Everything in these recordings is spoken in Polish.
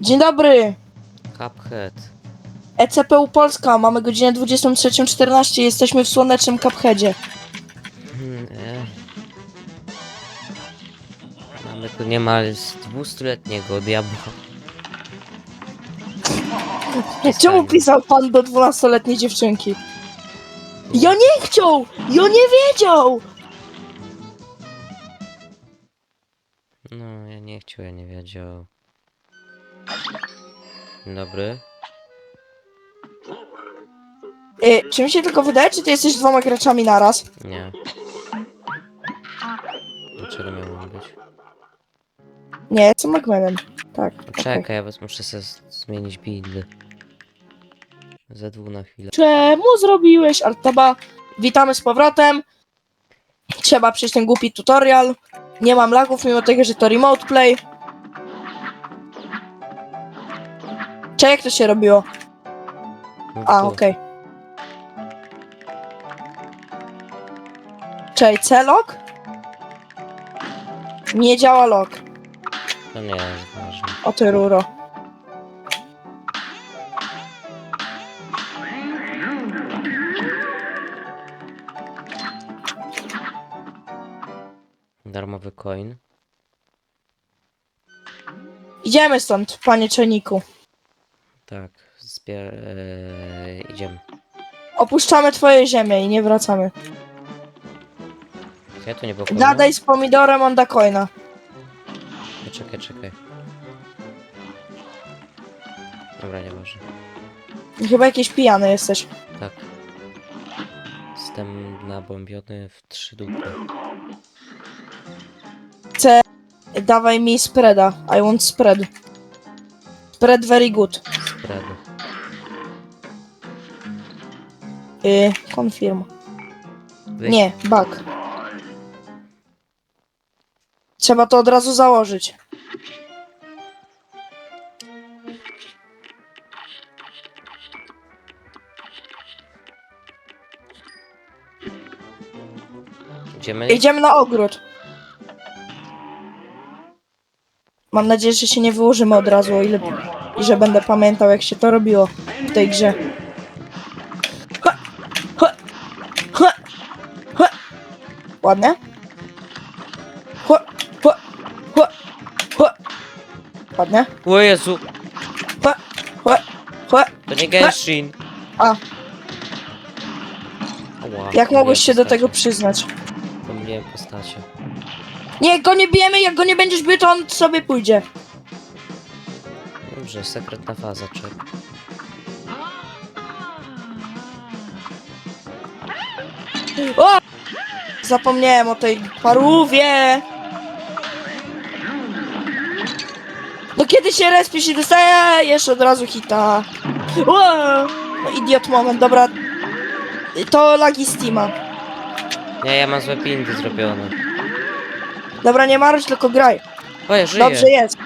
Dzień dobry. Cuphead. ECPU Polska, mamy godzinę 23.14, jesteśmy w słonecznym Cupheadzie. Hmm, e. Mamy tu niemal z 200-letniego diabła. Czemu pisał pan do 12-letniej dziewczynki? Ja nie chciał! Ja nie wiedział! No, ja nie chciał, ja nie wiedział. Dzień Dobry. Y, czy mi się tylko wydaje, czy ty jesteś dwoma graczami naraz? Nie. Dlaczego miałbym być? Nie, jestem Macmanem. Tak. okej. Czekaj, ja was muszę sobie z- zmienić buildy. Ze dwóch na chwilę. Czemu zrobiłeś Artaba? Witamy z powrotem. Trzeba przejść ten głupi tutorial. Nie mam lagów, mimo tego, że to remote play. Cześć, jak to się robiło? No A, okej. Cześć, C-log? Nie działa log. To nie jest ważne. O ty ruro. Darmowy coin. Idziemy stąd, panie czajniku. Tak, zbier... Eee, idziemy. Opuszczamy twoje ziemię i nie wracamy. Ja tu nie było Gadaj z pomidorem on da coina. Czekaj, czekaj. Dobra, nieważne. Chyba jakiś pijany jesteś. Tak. Jestem nabombiony w trzy dupy. Chcę... Dawaj mi spreada. I want spread. Spread very good. Spread. Yy, confirm. Wy- Nie, bug. Trzeba to od razu założyć. Idziemy? Idziemy na ogród. Mam nadzieję, że się nie wyłożymy od razu, o ile... I że będę pamiętał, jak się to robiło w tej grze. Ładnie? Ładnie? O Jezu! To nie Genshin! A, Ała, jak mogłeś się do tego przyznać? Pomyliłem postacie. Nie, go nie bijemy, jak go nie będziesz bił, to on sobie pójdzie. Dobrze, sekretna faza, czek. O! Zapomniałem o tej parówie. No kiedy się respisz i dostajesz od razu hita. O! No idiot moment, dobra. To lagi Steama. Nie, ja mam złe pindy zrobione. Dobra, nie marudź, tylko graj. O, ja żyję! Dobrze jest.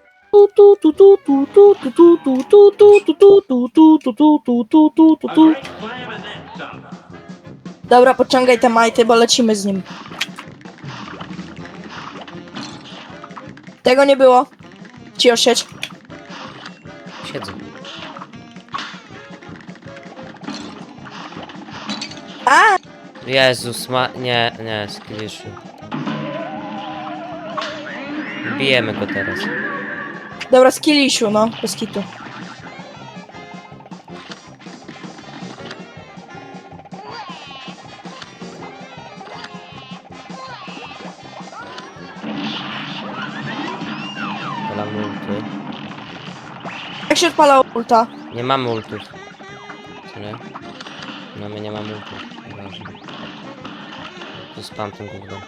Dobra, pociągaj te majty, bo lecimy z nim. Tego nie było. Ci osieć. Siedzę. A! Jezus, ma... Nie, nie, skliszu. Bijemy go teraz. Dobra, skillisiu, no, bez kitu. Polam ulty. Jak się odpala ulta? Nie mamy ultów. Nie? No my nie mamy ultów. Nieważne. Tu spam tym gównem.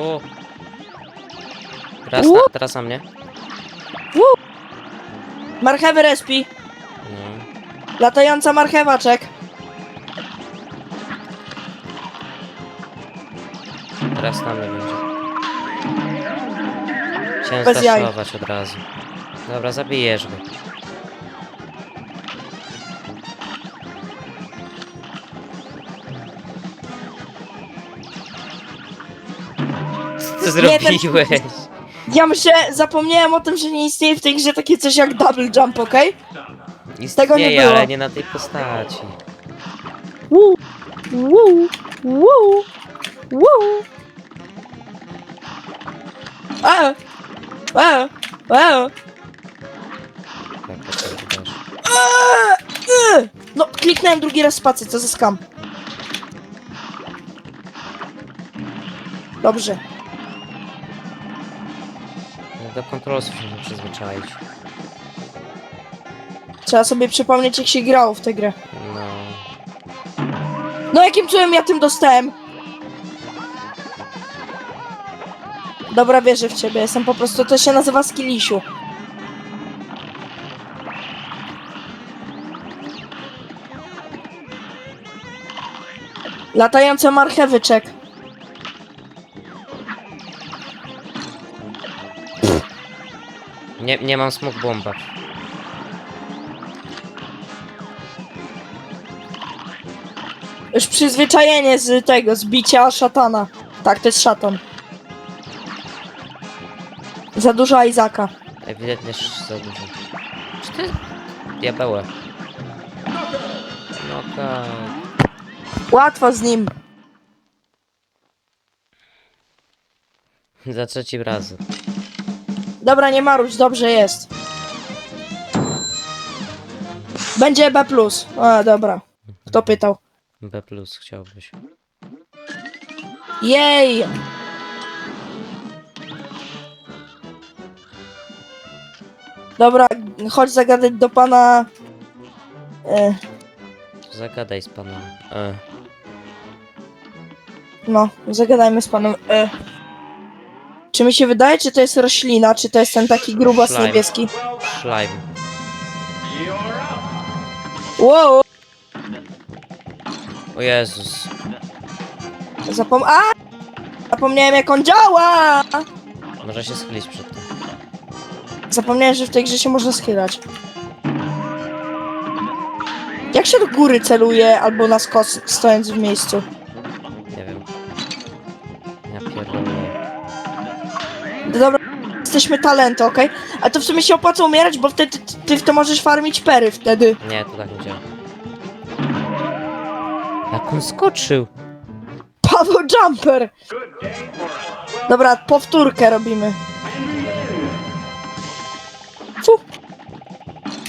O! Teraz na, teraz na mnie? Marchewy respi. No. Latająca marchewaczek. Teraz na mnie będzie. Chciałem Bez od razu. Dobra, zabijesz go. Co Nie, ten- zrobiłeś? Ja myślę, zapomniałem o tym, że nie istnieje w tej grze takie coś jak double jump, okej? tego nie Istnieje, było. ale nie na tej postaci. Woo, woo, woo, woo. A, a, a, Tak, to wydasz. a, y. No, kliknąłem drugi raz spację, co za skam. Dobrze. Do kontrolsów się nie przyzwyczaić. Trzeba sobie przypomnieć, jak się grało w tę grę. No. No, jakim cudem ja tym dostałem? Dobra, wierzę w ciebie, jestem po prostu, to się nazywa skillisiu. Latające marchewyczek. Nie, nie mam smok bomba. Już przyzwyczajenie z tego, z bicia szatana. Tak, to jest szatan. Za dużo Izaka. Ewidentnie sz- za dużo. Czy ty? Diabełe. Noka. Łatwo z nim. Za trzecim razem. Dobra, nie marusz, dobrze jest. Będzie B+. A, dobra. Kto pytał? B plus chciałbyś. Jej! Dobra, chodź zagadać do pana... E, Zagadaj z panem. E. no, zagadajmy z panem. E, czy mi się wydaje, czy to jest roślina, czy to jest ten taki grubas Slime. niebieski? Slime. Wow! O Jezus. Zapom... A! Zapomniałem jak on działa! Może się schylić przed tym. Zapomniałem, że w tej grze się można schylać. Jak się do góry celuje albo na skos stojąc w miejscu? Jesteśmy talenty, okej? A to w sumie się opłaca umierać, bo wtedy ty, ty w to możesz farmić pery wtedy. Nie, to tak nie działa. Jak on skoczył? Paweł Jumper! Dobra, powtórkę robimy. Fu.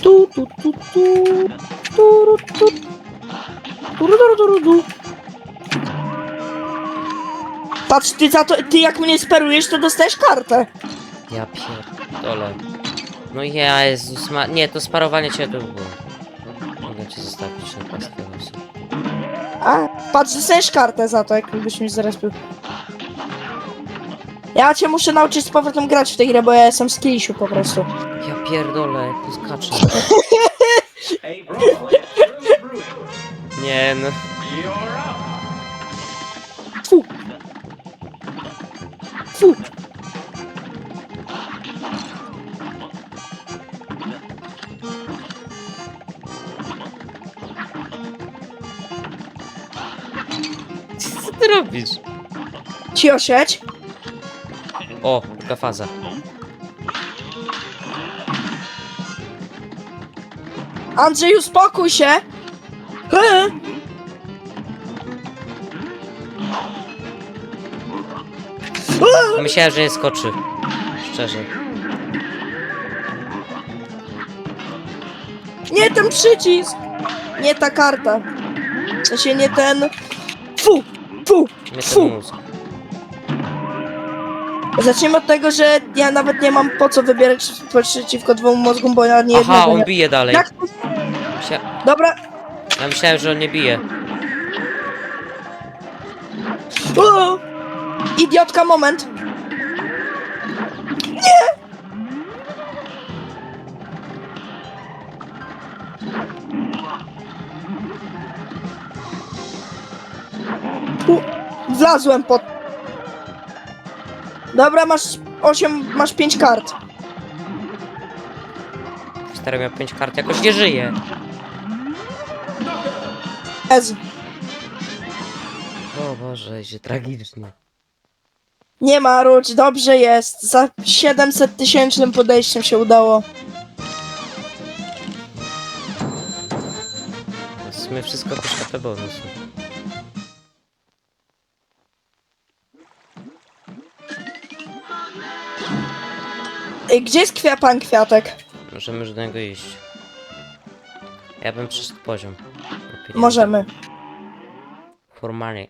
Tu, tu, tu, tu. Turu, tu. Turu, turu, turu, tu. Patrz, ty za to, ty jak mnie sperujesz, to dostajesz kartę. Ja pierdolę. No ja Jezus ma... Nie, to sparowanie cię to było. Mogę cię zostawić na pastwę losu. A, patrz, dostajesz kartę za to, jak byś mnie zaraz był. Ja cię muszę nauczyć z powrotem grać w tę grę, bo ja jestem z Kilisiu po prostu. Ja pierdolę, jak tu skacze. Nie no. Fu. Robisz? Ci osiedź. O, druga faza. Andrzej, uspokój się. Hy. Hy. Myślałem, że nie skoczy. Szczerze. Nie ten przycisk. Nie ta karta. W sensie nie ten... Fu. Fu. Nie Fu. ten mózg. Zacznijmy od tego, że ja nawet nie mam po co wybierać przeciwko dwóm mózgom, bo ja nie Aha, jednego on nie... bije dalej. Jak? Myśla... Dobra. Ja myślałem, że on nie bije. O! Idiotka, moment. Nie! Wlazłem pod... Dobra, masz 8, masz 5 kart. Stary miał 5 kart, jakoś nie żyje. Ez. O Boże, idzie tragicznie. Nie ma, Rucz, dobrze jest. Za 700 tysięcznym podejściem się udało. W sumie wszystko to światło bonusu. Ej, gdzie jest kwia pan kwiatek? Możemy już do niego iść. Ja bym przeszedł poziom. Pieniądze. Możemy. Formalnie.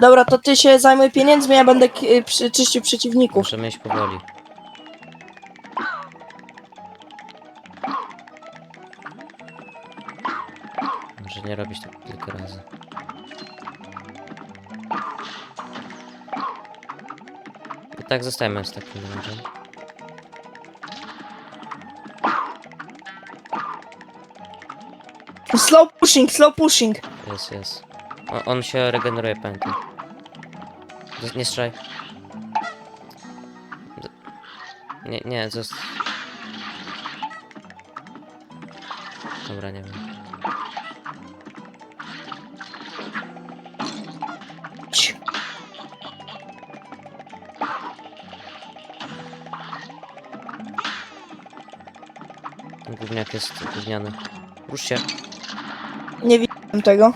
Dobra, to ty się zajmuj pieniędzmi, ja będę k- y, przy, czyścił przeciwników. Możemy iść powoli. Może nie robić tak kilka razy. I tak zostajemy z takim numerem. Slow pushing, slow pushing. Jest, jest. O, on się regeneruje, pamiętaj. Zos- Nie strzelaj. Z- Nie, nie, zost... Dobra, nie wiem. Gówniak jest gówniany. Rusz się. Tego.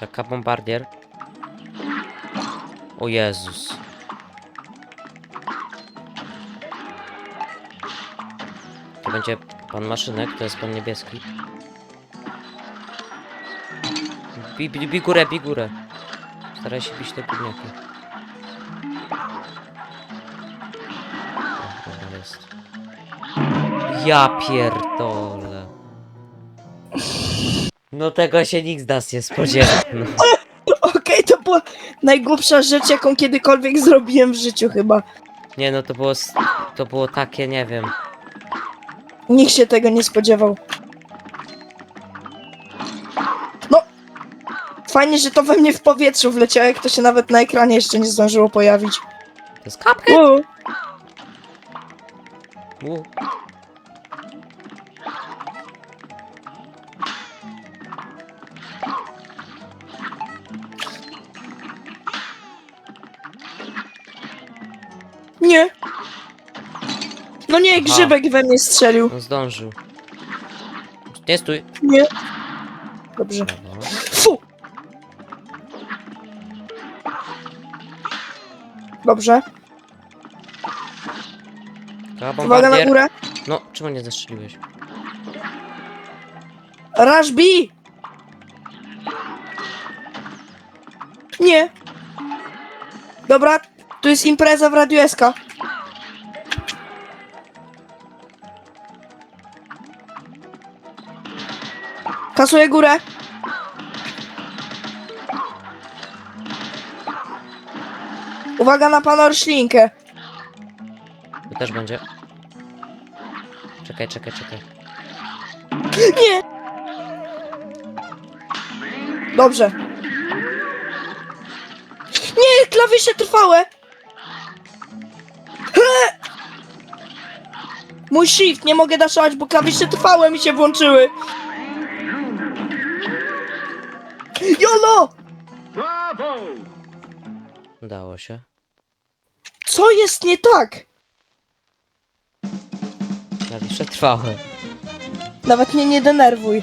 Taka bombardier. O Jezus. To będzie pan maszynek, to jest pan niebieski. Bij, bij, bij górę, bij górę. Staraj się bić te gówniaki. Ja pierdolę. No tego się nikt z nas nie spodziewał. No. Okej, to była najgłupsza rzecz, jaką kiedykolwiek zrobiłem w życiu chyba. Nie no, to było, s- to było takie, nie wiem. Nikt się tego nie spodziewał. No! Fajnie, że to we mnie w powietrzu wleciało, jak to się nawet na ekranie jeszcze nie zdążyło pojawić. To jest kapkę? U, nie! No nie, grzybek we mnie strzelił. On zdążył. Nie stój. Nie. Dobrze. Brawo. Fu! Dobrze. Uwaga na bombardier. górę. No, czemu nie zastrzeliłeś? Rush B! Nie. Dobra, tu jest impreza w Radiu SK. Kasuję górę. Uwaga na pana roślinkę. Tu też będzie. Czekaj, czekaj, czekaj. Nie! Dobrze. Nie, klawisze trwałe! Mój shift, nie mogę daszować, bo klawisze trwałe mi się włączyły. Jolo! Bravo! Udało się. Co jest nie tak? Klawisze trwałe. Nawet mnie nie denerwuj.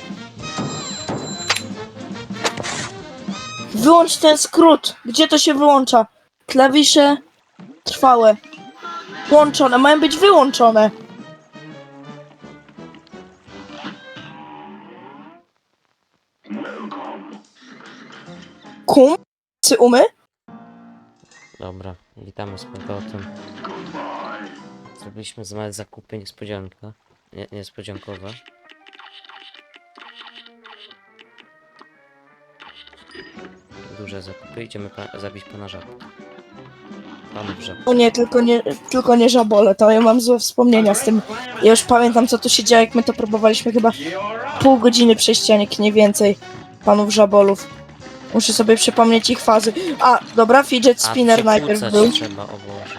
Wyłącz ten skrót. Gdzie to się wyłącza? Klawisze trwałe. Włączone, mają być wyłączone. Kum? Czy umy? Dobra, witamy z powrotem. Zrobiliśmy z małe zakupy niespodzianka. Nie, niespodziankowe. Duże zakupy. Idziemy pa zabić pana żabkę. Panów żab. O nie, tylko nie, tylko nie żabole, to ja mam złe wspomnienia z tym. Ja już pamiętam co tu się działo, jak my to próbowaliśmy chyba pół godziny przejścia, nie więcej. Panów żabolów. Muszę sobie przypomnieć ich fazy. A, dobra, fidget A spinner najpierw był. trzeba, o Boże.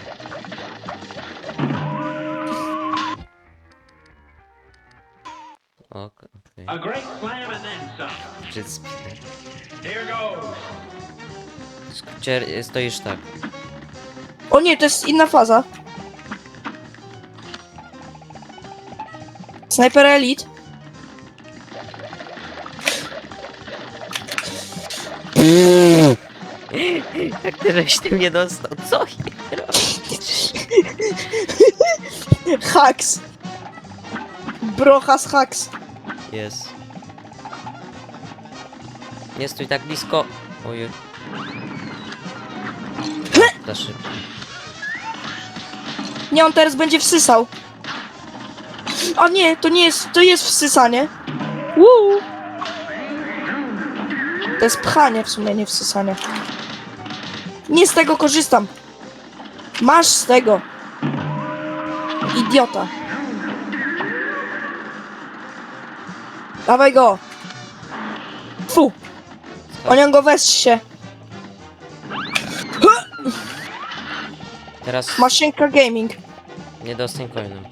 Ok, okej. A great slam and then some. Fidget spinner. Here goes. Skrócie, stoisz tak. O nie, to jest inna faza. Sniper Elite. Jak ty żeś ty mnie dostał? Co je robisz? Hacks. Brochas hacks. Jest. Nie stój tak blisko. Ojej. Za szybko. Nie, on teraz będzie wsysał. A nie, to nie jest, to jest wsysanie. Woo. To jest pchanie w sumie, nie wsysanie. Nie z tego korzystam. Masz z tego. Idiota. Dawaj go. Fu. O nią go weź się. Teraz Maszynka gaming. nie dostań coinem.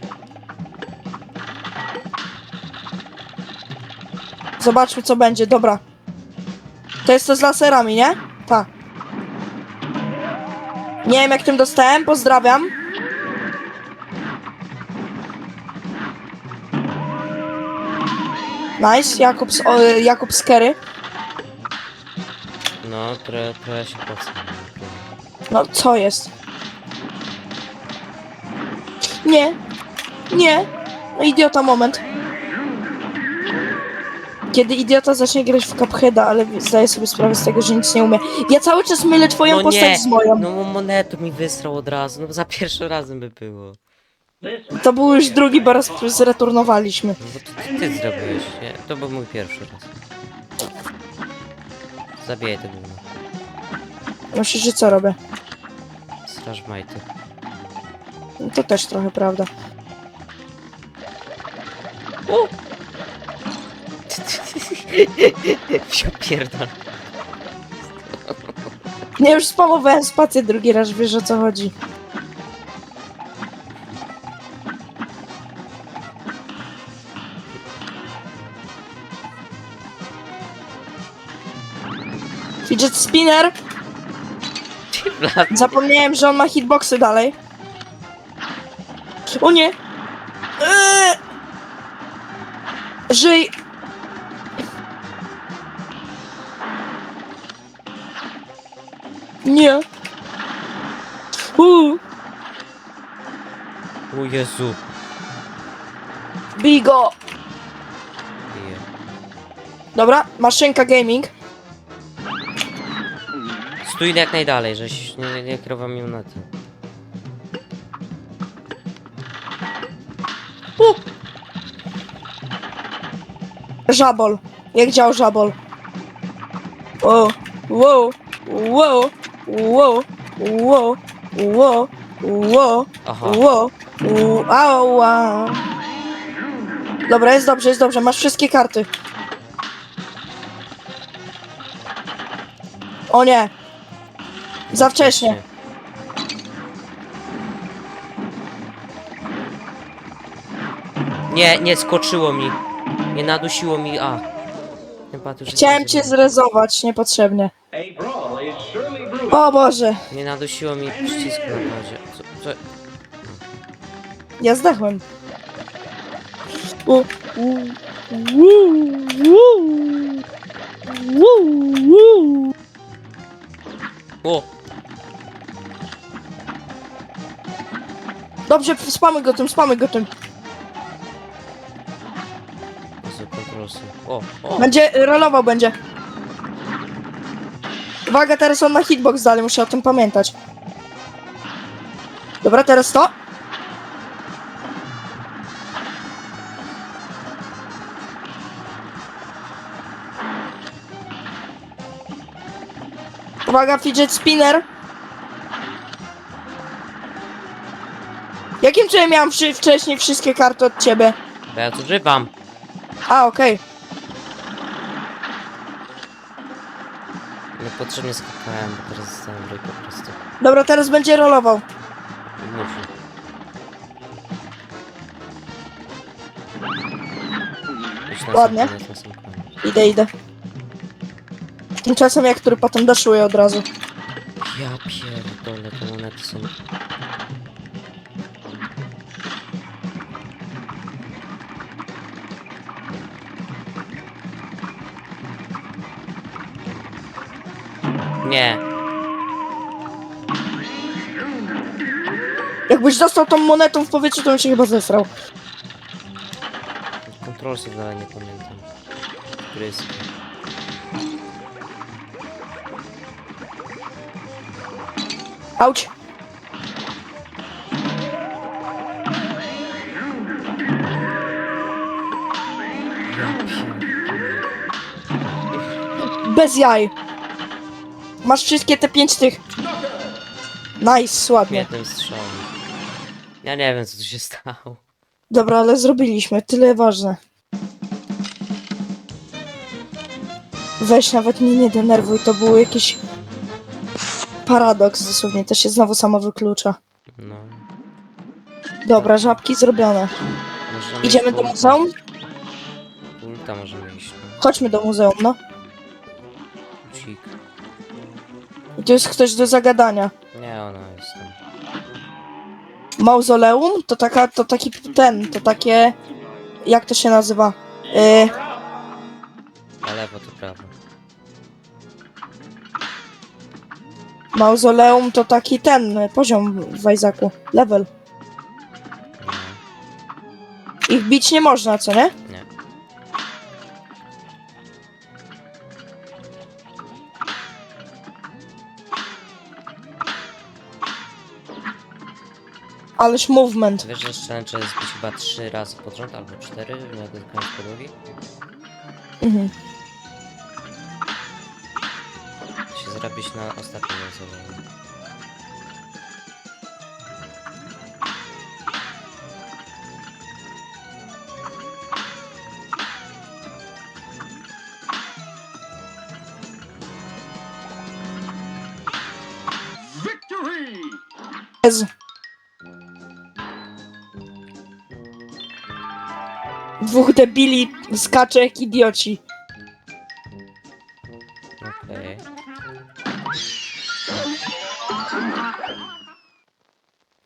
Zobaczmy co będzie, dobra. To jest to z laserami, nie? Tak. Nie wiem jak tym dostałem, pozdrawiam. Nice, Jakub, z- o, Jakub Skery. No, trochę, trochę się powstrzymał. No, co jest? Nie. Nie. No, idiota moment. Kiedy idiota zacznie grać w Cupheada, ale zdaje sobie sprawę z tego, że nic nie umie. Ja cały czas mylę twoją No postać nie, z moją. No monetu mi wysrał od razu, no za pierwszym razem by było. To był już drugi, bo raz zreturnowaliśmy. No bo to ty, ty zrobiłeś, nie? To był mój pierwszy raz. Zabijaj tego gówno. Myślisz, że co robię? Straż majty. No to też trochę prawda. Wsio pierdol. Nie, już spamowałem spację drugi raz, wiesz o co chodzi. Fidget spinner! Zapomniałem, że on ma hitboxy dalej. O nie! Eee! Żyj! Nie! Uuu! O Jezu. Bigo! Bije. Dobra, maszynka gaming. Stój jak najdalej, żeś nie, nie kierował mi na tym. Żabol. Jak dział żabol? Wow, wow, wow, wow, wow, wow, wow, Aha. au, au. Dobra, jest dobrze, jest dobrze, masz wszystkie karty. O nie, za wcześnie. Nie, nie, skoczyło mi. Nie nadusiło mi, a. Że chciałem cię zrezować niepotrzebnie. O Boże, Nie nadusiło mi przycisku na padzie. Co, co? ja zdechłem. U, u, u, u, u, u. O! Dobrze, spamuj go tym, spamuj go tym. Jezu. O, o! Będzie, rolował będzie. Uwaga, teraz on ma hitbox dalej, muszę o tym pamiętać. Dobra, teraz to. Uwaga, fidget spinner. Jakim cudem miałam przy, wcześniej wszystkie karty od ciebie? Bo ja tu używam. A, okej. Niepotrzebnie skakałem, bo teraz zostałem w ryj po prostu. Dobra, teraz będzie rolował. Muszę. Idź na Ładnie. sam koniec, na sam koniec. Idę, idę. Tymczasem jak który potem daszuje od razu. Ja pierdolę, te monety są... Nie, Jakbyś dostał tą monetą w powietrzu, to bym się chyba zesrał. kontrol sobie dalej nie pamiętam. Który jest... Auć. Bez jaj. Masz wszystkie te pięć tych. Nice, ładnie. Jednym strzałem. Ja nie wiem co tu się stało. Dobra, ale zrobiliśmy. Tyle ważne. Weź, nawet mnie nie denerwuj. To był jakiś paradoks dosłownie. To się znowu samo wyklucza. No. Dobra, żabki zrobione. Możemy Idziemy do muzeum? Ulta możemy iść, no. Chodźmy do muzeum, no. Cik. Tu jest ktoś do zagadania. Nie, ona jest tam. Mauzoleum to taka, to taki ten, to takie. Jak to się nazywa? Yy, Na lewo to prawo. mauzoleum to taki ten y, poziom w Isaacu. Level. Ich bić nie można, co nie? Ależ movement. Wiesz, że challenge jest chyba 3 razy pod rząd, albo 4, nie dotykając podłogi? Mhm. To się zrobić na ostatnim. Victory! Jezu. Dwóch debili skacze jak idioci. Okej.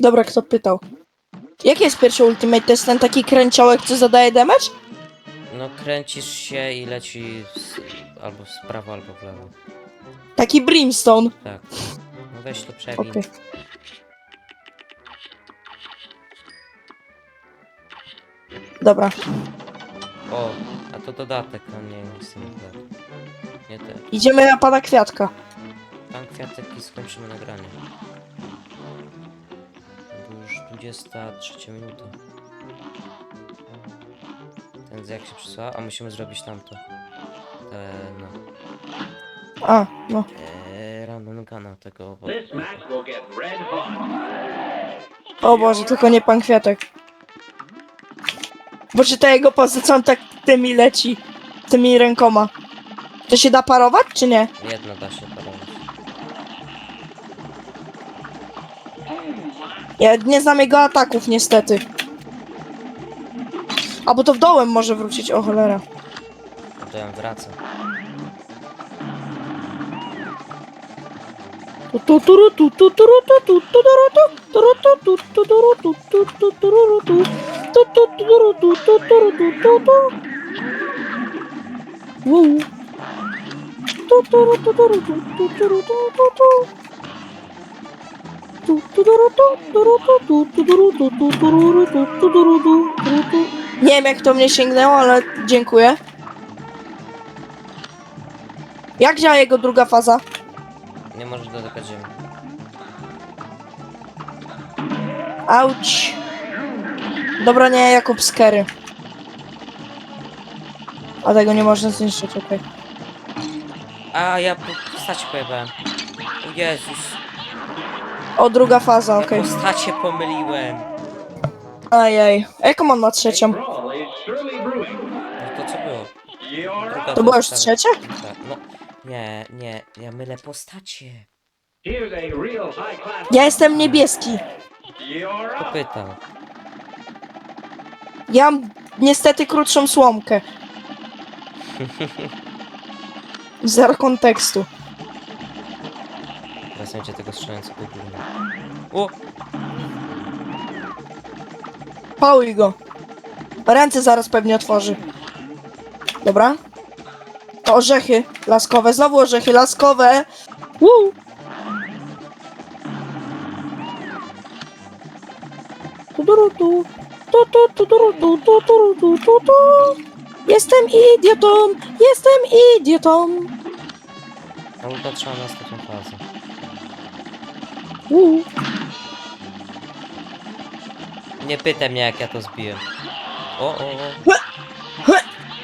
Dobra, kto pytał? Jaki jest pierwszy ultimate? To jest ten taki kręciołek, co zadaje damage? No kręcisz się i leci z, albo w prawo, albo w lewo. Taki brimstone. Tak. No weź to przewin. Okej. Dobra, O, a to dodatek, a nie, nie jestem dodatek. Nie te. idziemy na pana kwiatka. Tam kwiatek i skończymy nagranie. Bo już 23 minuta. Ten jak się przysłała, a musimy zrobić tamto. Te, no. A, no. E, random gana tego. Bo, This match will get red hot. O Boże, tylko nie pan kwiatek. Bo czy ta jego poza co on tak tymi leci? Tymi rękoma. To się da parować, czy nie? jedno da się parować. Ja nie znam jego ataków, niestety. A bo to w dołem może wrócić, o cholera. A to ja wracam. Tu tu turu tu tu turu tu tu tu turu tu turu tu tu tu turu tu tu tu turu tu tu tu turu tu tu turu tu tu tu Wow. Tu tu turu tu tu turu tu tu tu Tu tu turu tu turu tu tu tu turu tu tu turu tu tu turu tu turu tu Nie wiem jak to mnie sięgnęło, ale dziękuję. Jak działa jego druga faza? Nie możesz dotykać ziemi. Auć. Dobra, nie, Jakub Skery. A tego nie można zniszczyć, okej. A ja po postaci pojebałem. O Jezus. O, druga faza, Ja okej. postacie pomyliłem. Ajej. A jaką on ma trzecią? No to co było? Druga. To była już postać. trzecia? Tak, No, nie, nie, ja mylę postacie. Ja jestem niebieski. Pytam. Ja mam niestety krótszą słomkę. Zero kontekstu. Teraz będzie tego strzelającego gówna. O! Pałuj go. Ręce zaraz pewnie otworzy. Dobra. To orzechy laskowe. Znowu orzechy laskowe. Woo! Tudurutu. Tu, tu, tudurutu, tu, turutu, tu, tu. Jestem idiotą! Jestem idiotą! A ulta trzeba na ostatnią fazę. Woo. Nie pytaj mnie jak ja to zbiłem. O, o, o.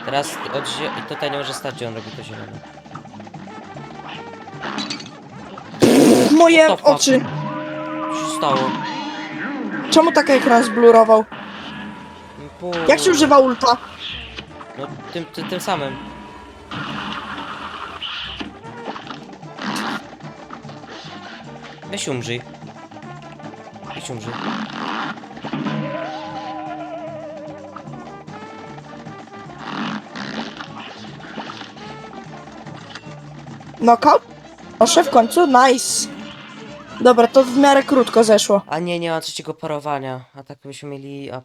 Teraz od zie- tutaj nie może stać, gdzie on robi to zielone. Moje fuck. oczy. Co się stało? Czemu tak ekran zblurował? Pu- Jak się używa ulta? No tym, tym, tym samym. Weź umrzyj. Weź umrzyj. Knockout? Proszę w końcu, nice. Dobra, to w miarę krótko zeszło. A nie, nie ma trzeciego parowania. A tak byśmy mieli A+.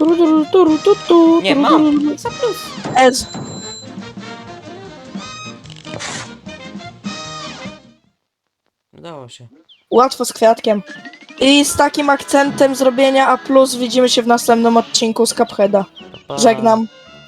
Turu, turu, turu, tu, tu, Nie, turu, mam! turu. Za plus! Ez. Udało się. Łatwo z kwiatkiem. I z takim akcentem zrobienia A+, widzimy się w następnym odcinku z Cupheada. Pa. Żegnam.